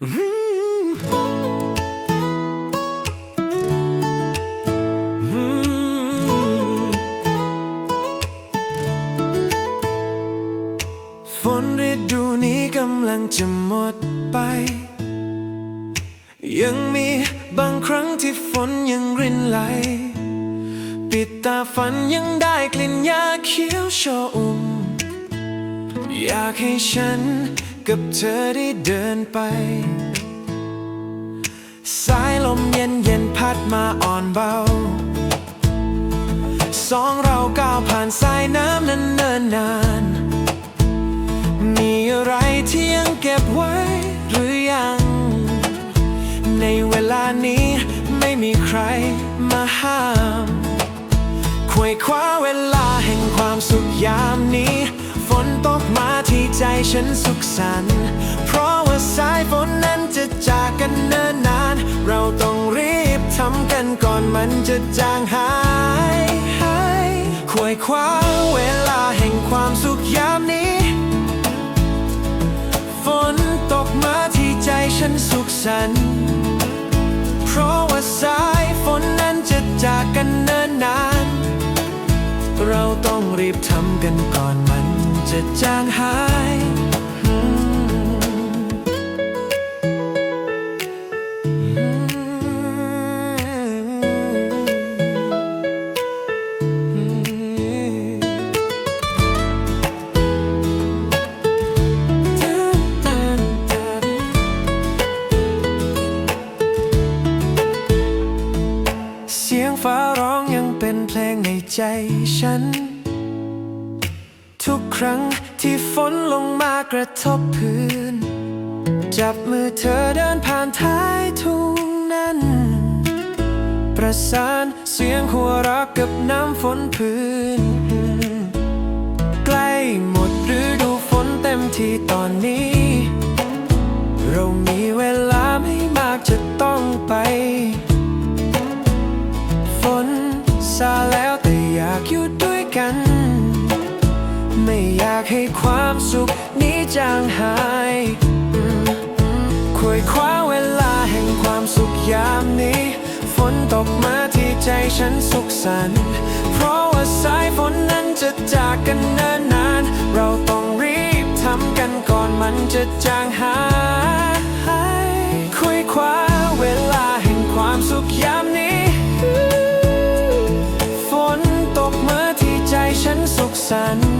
ฝนฤดูนี้กำลังจะหมดไป ยังมีบางครั้งที่ฝนยังรินไหล ปิดตาฝันยังได้กลิ่นยาเขียวชออุ่ม อยากให้ฉัน กับเธอได้เดินไป สายลมเย็นเย็นพัดมาอ่อนเบา สองเราก้าวผ่านสายน้ำนั้นเนินนาน มีอะไรที่ยังเก็บไว้หรือยัง ในเวลานี้ไม่มีใครมาห้ามควยคว้าเวลาแห่งความสุขยามนี้ ฉันสุขสันต์เพราะว่าสายฝนนั้นจะจากกันเนิ่นนาน เราต้องรีบทำกันก่อนมันจะจางหายควยคว้าเวลาแห่งความสุขยามนี้ ฝนตกมาที่ใจฉันสุขสันต์เพราะว่าสายฝนนั้นจะจากกันเนิ่นนาน เราต้องรีบทำกันก่อนมันจะจางหาย ฟ้าร้องยังเป็นเพลงในใจฉัน ทุกครั้งที่ฝนลงมากระทบพื้น จับมือเธอเดินผ่านท้ายทุ่งนั้น ประสานเสียงหัวเราะกับน้ำฝนพื้น กัน ไม่อยากให้ความสุขนี้จางหายอืมอืมควยคว้าเวลาแห่งความสุขยามนี้ ฝนตกมาที่ใจฉันสุขสันต์เพราะว่าสายฝนนั้นจะจากกันเนิ่นนาน เราต้องรีบทำกันก่อนมันจะจางหายควยคว้า ฉัน